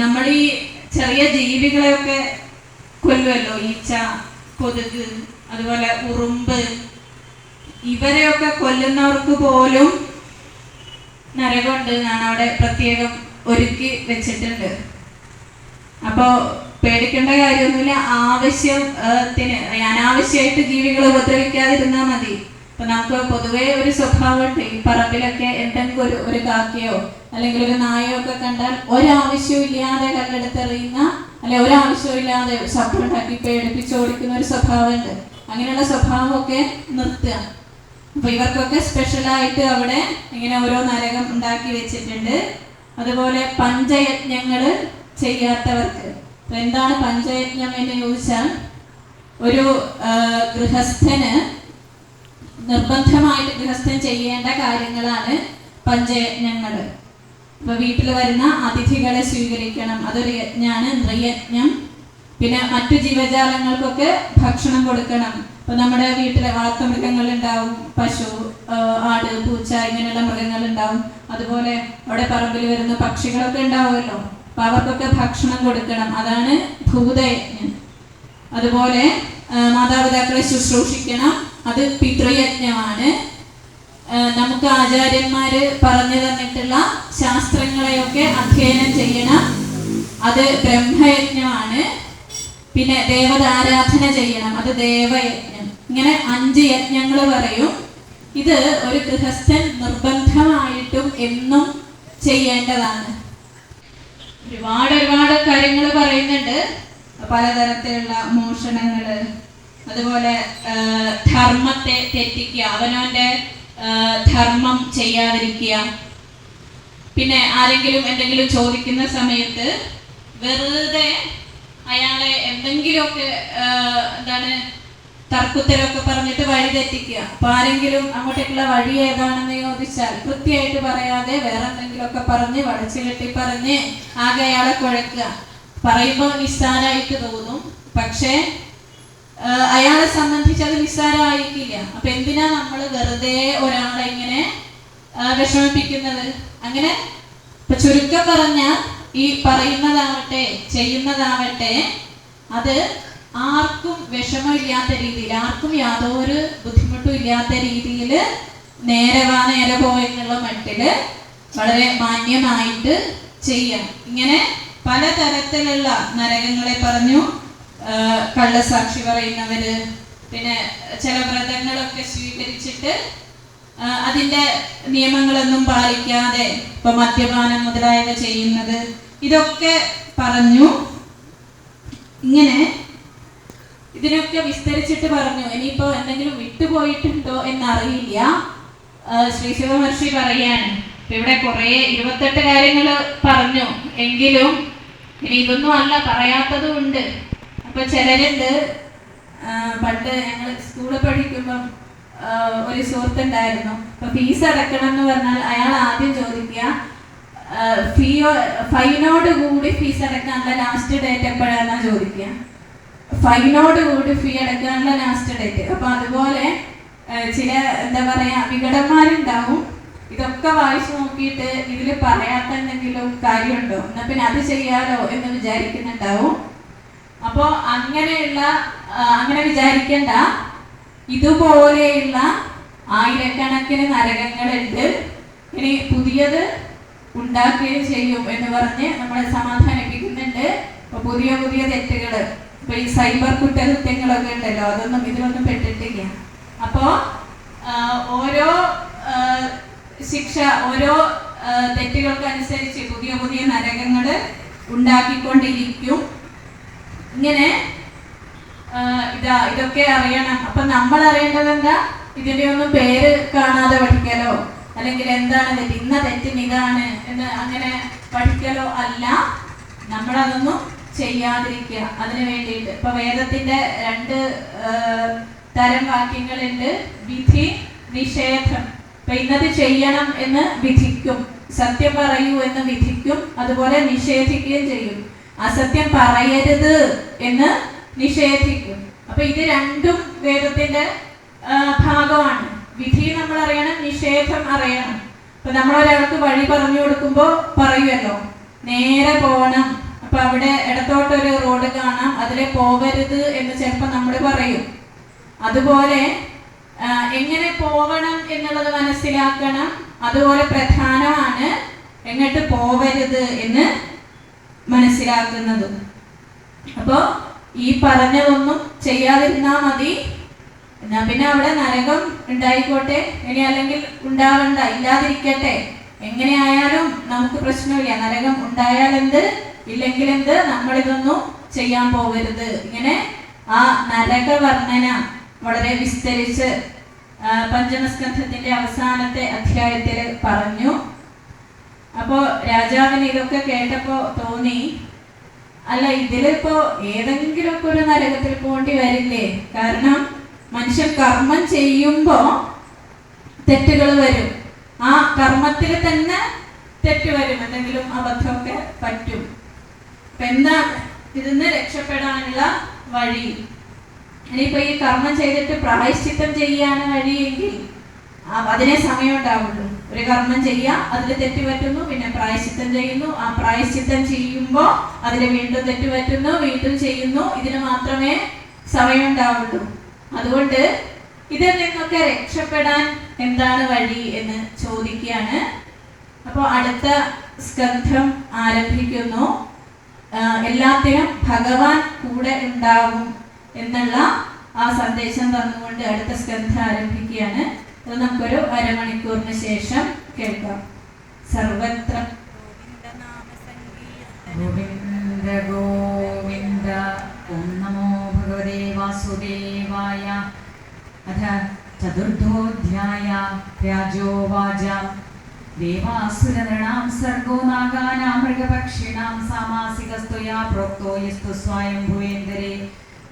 നമ്മൾ ഈ ചെറിയ ജീവികളെയൊക്കെ കൊല്ലുമല്ലോ ഈച്ച കൊതുക് അതുപോലെ ഉറുമ്പ്. ഇവരെയൊക്കെ കൊല്ലുന്നവർക്ക് പോലും നരകമുണ്ട് എന്നാണ് അവിടെ പ്രത്യേകം ഒരുക്കി വെച്ചിട്ടുണ്ട്. അപ്പോൾ പേടിക്കേണ്ട കാര്യമൊന്നുമില്ല. ആവശ്യത്തിന് അനാവശ്യമായിട്ട് ജീവികളെ ഉപദ്രവിക്കാതിരുന്നാൽ മതി. ഇപ്പൊ നമുക്ക് പൊതുവേ ഒരു സ്വഭാവമുണ്ട് ഈ പറമ്പിലൊക്കെ എന്തെങ്കിലും ഒരു ഒരു കാക്കയോ അല്ലെങ്കിൽ ഒരു നായയോ ഒക്കെ കണ്ടാൽ ഒരാവശ്യവും ഇല്ലാതെ കല്ലെടുത്തെറിയുന്ന അല്ലെ ഒരാവശ്യവും ഇല്ലാതെ ശബ്ദം ഉണ്ടാക്കി പേടിപ്പിച്ച് ഓടിക്കുന്ന ഒരു സ്വഭാവമുണ്ട് അങ്ങനെയുള്ള സ്വഭാവമൊക്കെ നിർത്തുക. അപ്പൊ ഇവർക്കൊക്കെ സ്പെഷ്യലായിട്ട് അവിടെ ഇങ്ങനെ ഓരോ നരകം ഉണ്ടാക്കി വെച്ചിട്ടുണ്ട്. അതുപോലെ പഞ്ചയജ്ഞങ്ങൾ ചെയ്യാത്തവർക്ക്. എന്താണ് പഞ്ചയജ്ഞം എന്ന് ചോദിച്ചാൽ ഒരു ഗൃഹസ്ഥന് നിർബന്ധമായിട്ട് ഗൃഹസ്ഥൻ ചെയ്യേണ്ട കാര്യങ്ങളാണ് പഞ്ചയജ്ഞങ്ങൾ ഇപ്പൊ വീട്ടിൽ വരുന്ന അതിഥികളെ സ്വീകരിക്കണം. അതൊരു യജ്ഞാണ് നൃയജ്ഞം. പിന്നെ മറ്റു ജീവജാലങ്ങൾക്കൊക്കെ ഭക്ഷണം കൊടുക്കണം. ഇപ്പൊ നമ്മുടെ വീട്ടിലെ വളർത്തുമൃഗങ്ങൾ ഉണ്ടാവും പശു ആട് പൂച്ച ഇങ്ങനെയുള്ള മൃഗങ്ങൾ ഉണ്ടാവും അതുപോലെ അവിടെ പറമ്പിൽ വരുന്ന പക്ഷികളൊക്കെ ഉണ്ടാവുമല്ലോ. അപ്പൊ അവർക്കൊക്കെ ഭക്ഷണം കൊടുക്കണം. അതാണ് ഭൂതയജ്ഞം. അതുപോലെ മാതാപിതാക്കളെ ശുശ്രൂഷിക്കണം. അത് പിതൃയജ്ഞമാണ്. നമുക്ക് ആചാര്യന്മാര് പറഞ്ഞു തന്നിട്ടുള്ള ശാസ്ത്രങ്ങളെയൊക്കെ അധ്യയനം ചെയ്യണം. അത് ബ്രഹ്മയജ്ഞമാണ്. പിന്നെ ദേവതാരാധന ചെയ്യണം. അത് ദേവയജ്ഞം. ഇങ്ങനെ അഞ്ച് യജ്ഞങ്ങൾ പറയും. ഇത് ഒരു ഗൃഹസ്ഥൻ നിർബന്ധമായിട്ടും എന്നും ചെയ്യേണ്ടതാണ്. ഒരുപാട് ഒരുപാട് കാര്യങ്ങൾ പറയുന്നുണ്ട്. പലതരത്തിലുള്ള മോഷണങ്ങൾ അതുപോലെ ധർമ്മത്തെ തെറ്റിക്കുക അവനവന്റെ ധർമ്മം ചെയ്യാതിരിക്കുക. പിന്നെ ആരെങ്കിലും എന്തെങ്കിലും ചോദിക്കുന്ന സമയത്ത് വെറുതെ അയാളെ എന്തെങ്കിലുമൊക്കെ എന്താണ് തർക്കുത്തരമൊക്കെ പറഞ്ഞിട്ട് വഴി തെറ്റിക്കുക. അപ്പൊ ആരെങ്കിലും അങ്ങോട്ടേക്കുള്ള വഴി ഏതാണെന്ന് ചോദിച്ചാൽ കൃത്യമായിട്ട് പറയാതെ വേറെ എന്തെങ്കിലുമൊക്കെ പറഞ്ഞ് വളച്ചു കെട്ടി പറഞ്ഞ് ആകെ അയാളെ കുഴക്കുക. പറയുമ്പോൾ നിസ്സാരമായിട്ട് തോന്നും. പക്ഷേ അയാളെ സംബന്ധിച്ച് അത് നിസ്സാരമായിരിക്കില്ല അപ്പൊ എന്തിനാ നമ്മൾ വെറുതെ ഒരാളെ ഇങ്ങനെ വിഷമിപ്പിക്കുന്നത്? അങ്ങനെ ഇപ്പൊ ചുരുക്കം പറഞ്ഞ ഈ പറയുന്നതാവട്ടെ ചെയ്യുന്നതാവട്ടെ അത് ആർക്കും വിഷമമില്ലാത്ത രീതിയിൽ ആർക്കും യാതൊരു ബുദ്ധിമുട്ടും ഇല്ലാത്ത രീതിയിൽ നേരെ വാ നേരെ പോയെന്നുള്ള മട്ടിൽ വളരെ മാന്യമായിട്ട് ചെയ്യണം ഇങ്ങനെ പലതരത്തിലുള്ള നരകങ്ങളെ പറഞ്ഞു. കള്ളസാക്ഷി പറയുന്നവര് പിന്നെ ചില വ്രതങ്ങളൊക്കെ സ്വീകരിച്ചിട്ട് അതിന്റെ നിയമങ്ങളൊന്നും പാലിക്കാതെ ഇപ്പൊ മദ്യപാനം മുതലായവ ചെയ്യുന്നത്. ഇതൊക്കെ പറഞ്ഞു. ഇങ്ങനെ ഇതിനൊക്കെ വിസ്തരിച്ചിട്ട് പറഞ്ഞു. ഇനിയിപ്പോ എന്തെങ്കിലും വിട്ടുപോയിട്ടുണ്ടോ എന്നറിയില്ല. ശ്രീ ശിവമഹർഷി പറയാണ്. ഇവിടെ കുറെ ഇരുപത്തെട്ട് കാര്യങ്ങൾ പറഞ്ഞു. എങ്കിലും ഇനി ഇതൊന്നും അല്ല പറയാത്തതും ഉണ്ട്. അപ്പൊ ചിലരുണ്ട് പണ്ട് ഞങ്ങൾ സ്കൂളിൽ പഠിക്കുമ്പം ഒരു സുഹൃത്തുണ്ടായിരുന്നു. അപ്പൊ ഫീസ് അടക്കണം എന്ന് പറഞ്ഞാൽ അയാൾ ആദ്യം ചോദിക്കുക ഫീയോ ഫൈനോട് കൂടി ഫീസ് അടക്കാനുള്ള ലാസ്റ്റ് ഡേറ്റ് എപ്പോഴാണെന്നാ ചോദിക്കുക. ഫൈനോട് കൂടി ഫീ അടക്കാനുള്ള ലാസ്റ്റ് ഡേറ്റ് അപ്പൊ അതുപോലെ ചില എന്താ പറയാ വികടന്മാരുണ്ടാവും. ഇതൊക്കെ വായിച്ചു നോക്കിയിട്ട് ഇതിൽ പറയാത്ത എന്തെങ്കിലും കാര്യമുണ്ടോ? എന്നാ പിന്നെ അത് ചെയ്യാലോ എന്ന് വിചാരിക്കുന്നുണ്ടാവും. അപ്പോ അങ്ങനെയുള്ള അങ്ങനെ വിചാരിക്കണ്ട. ഇതുപോലെയുള്ള ആയിരക്കണക്കിന് നരകങ്ങളുണ്ട്. ഇനി പുതിയത് ഉണ്ടാക്കുകയും ചെയ്യും എന്ന് പറഞ്ഞ് നമ്മളെ സമാധാനിപ്പിക്കുന്നുണ്ട്. പുതിയ പുതിയ തെറ്റുകൾ. ഇപ്പൊ ഈ സൈബർ കുറ്റകൃത്യങ്ങളൊക്കെ ഉണ്ടല്ലോ അതൊന്നും ഇതിലൊന്നും പെട്ടിട്ടില്ല. അപ്പോ ഓരോ ശിക്ഷ ഓരോ തെറ്റുകൾക്കനുസരിച്ച് പുതിയ പുതിയ നരകങ്ങൾ ഉണ്ടാക്കിക്കൊണ്ടിരിക്കും. ഇങ്ങനെ ഇതാ ഇതൊക്കെ അറിയണം. അപ്പൊ നമ്മൾ അറിയേണ്ടത് എന്താ ഇതിന്റെ ഒന്നും പേര് കാണാതെ പഠിക്കലോ? അല്ലെങ്കിൽ എന്താണ് തെറ്റ്? ഇന്ന തെറ്റിന് ഇതാണ് എന്ന് അങ്ങനെ പഠിക്കലോ അല്ല. നമ്മളതൊന്നും ചെയ്യാതിരിക്കുക. അതിനു വേണ്ടിയിട്ട്. ഇപ്പൊ വേദത്തിന്റെ രണ്ട് തരം വാക്യങ്ങളുണ്ട് വിധി നിഷേധം ഇന്നത് ചെയ്യണം എന്ന് വിധിക്കും. സത്യം പറയൂ എന്ന് വിധിക്കും. അതുപോലെ നിഷേധിക്കുകയും ചെയ്യും. അസത്യം പറയരുത് എന്ന് നിഷേധിക്കും. അപ്പൊ ഇത് രണ്ടും വേദത്തിന്റെ ഭാഗമാണ്. വിധി നമ്മൾ അറിയണം നിഷേധം അറിയണം. അപ്പൊ നമ്മൾ ഒരാൾക്ക് വഴി പറഞ്ഞു കൊടുക്കുമ്പോൾ പറയുമല്ലോ നേരെ പോകണം അപ്പൊ അവിടെ ഇടത്തോട്ടൊരു റോഡ് കാണാം അതിലെ പോകരുത് എന്ന് ചിലപ്പോൾ നമ്മൾ പറയും. അതുപോലെ എങ്ങനെ പോവണം എന്നുള്ളത് മനസ്സിലാക്കണം. അതുപോലെ പ്രധാനമാണ് എങ്ങോട്ട് പോവരുത് എന്ന് മനസ്സിലാക്കുന്നതും. അപ്പോ ഈ പറഞ്ഞതൊന്നും ചെയ്യാതിരുന്നാ മതി. എന്നാ പിന്നെ അവിടെ നരകം ഉണ്ടായിക്കോട്ടെ. ഇനി അല്ലെങ്കിൽ ഉണ്ടാവണ്ട ഇല്ലാതിരിക്കട്ടെ. എങ്ങനെയായാലും നമുക്ക് പ്രശ്നമില്ല. നരകം ഉണ്ടായാൽ എന്ത്? ഇല്ലെങ്കിൽ എന്ത്? നമ്മളിതൊന്നും ചെയ്യാൻ പോകരുത് ഇങ്ങനെ ആ നരക വർണന വളരെ വിസ്തരിച്ച് പഞ്ചമസ്കന്ധത്തിന്റെ അവസാനത്തെ അധ്യായത്തിൽ പറഞ്ഞു. അപ്പോ രാജാവിന് ഇതൊക്കെ കേട്ടപ്പോ തോന്നി അല്ല ഇതിലിപ്പോ ഏതെങ്കിലുമൊക്കെ ഒരു നരകത്തിൽ പോണ്ടി വരില്ലേ? കാരണം മനുഷ്യൻ കർമ്മം ചെയ്യുമ്പോ തെറ്റുകൾ വരും. ആ കർമ്മത്തിൽ തന്നെ തെറ്റ് വരും. എന്തെങ്കിലും അബദ്ധമൊക്കെ പറ്റും. എന്താ ഇതിന്ന് രക്ഷപ്പെടാനുള്ള വഴി? ഇനിയിപ്പോ ഈ കർമ്മം ചെയ്തിട്ട് പ്രായശ്ചിത്തം ചെയ്യാണ് വഴിയെങ്കിൽ അതിനെ സമയം ഉണ്ടാവുള്ളൂ ഒരു കർമ്മം ചെയ്യാം അതിൽ തെറ്റ് പറ്റുന്നു പിന്നെ പ്രായശ്ചിത്തം ചെയ്യുന്നു. ആ പ്രായശ്ചിത്തം ചെയ്യുമ്പോൾ അതിൽ വീണ്ടും തെറ്റ് പറ്റുന്നു വീണ്ടും ചെയ്യുന്നു. ഇതിന് മാത്രമേ സമയം ഉണ്ടാവുള്ളൂ അതുകൊണ്ട് ഇതിൽ നിന്നൊക്കെ രക്ഷപ്പെടാൻ എന്താണ് വഴി എന്ന് ചോദിക്കുകയാണ്. അപ്പോൾ അടുത്ത സ്കന്ധം ആരംഭിക്കുന്നു. എല്ലാത്തിനും ഭഗവാൻ കൂടെ ഉണ്ടാവും എന്നുള്ള ആ സന്ദേശം തന്നുകൊണ്ട് അടുത്ത സ്കന്ധ ആരംഭിക്കുകയാണ്. അത് നമുക്കൊരു അരമണിക്കൂറിന് ശേഷം കേൾക്കാം. സർവത്ര ഗോവിന്ദ ഗോവിന്ദ. ഓം നമോ ഭഗവതേ വാസുദേവായ. അഥ ചതുർത്ഥോധ്യായ രാജോവാച. സർഗോ നാഗാനാം മൃഗപക്ഷിണാം സാമാസികസ്ത്വയാ പ്രോക്തോ യസ്തു സ്വയംഭുവേന്ദരേ. തസ്യൈവ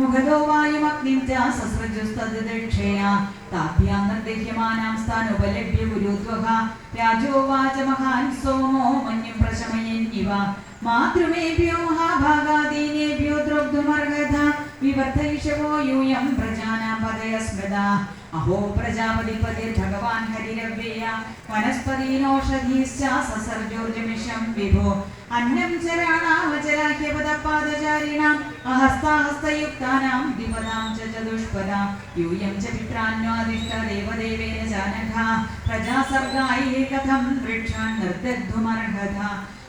മുഖതോ വായുമഗ്നിം ച സസ്രജുസ്തദ്ദക്ഷയാ താഭ്യാം നിർദഹ്യമാനാം സ്ഥാനുപലഭ്യ ഗുരുത്വഹ രാജോവാച മഹാൻ സോമോ മന്യം പ്രശമയന്നിവ മാതൃമേഭ്യോ മഹാഭാഗാദീനേഭ്യോ ദ്രവ്തുമർഹത വിവർദ്ധയിഷവോ യൂയം പ്രജാനാം പദയ സ്മൃത അഹോ പ്രജാപതിപതിർഭഗവാൻ ഹരിരവ്യയ വനസ്പതീനോഷധീശ്ച സസർജോർജമിഷം വിഭോ. അന്നം ചരാണാവചരാഹ്യപദപാദചാരിണാം അഹസ്താഹസ്തയുക്താനാം ദ്വിപദാം ച ചതുഷ്പദാ യൂയം ച പിത്രാന്വാദിഷ്ട ദേവദേവേന ജാനഘ പ്രജാസർഗായി കഥം വൃക്ഷാൻ നിർദ്ദുമർഹത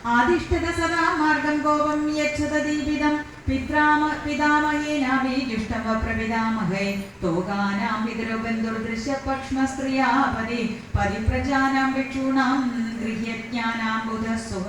ആദിഷ്ടത സദാ മാർഗം കോപം യച്ഛത ദീപിതം പിത്രാമ പിതാമഹേനാഭി ജുഷ്ടവ പ്രപിതാമഹേ തോകാനാം പിതൃബന്ധുർദൃശ്യ പക്ഷ്മസ്ത്രിയാപതി പതിപ്രജാനാം ഭിക്ഷൂണാം ഗൃഹ്യജ്ഞാനാം ബുധസുഖ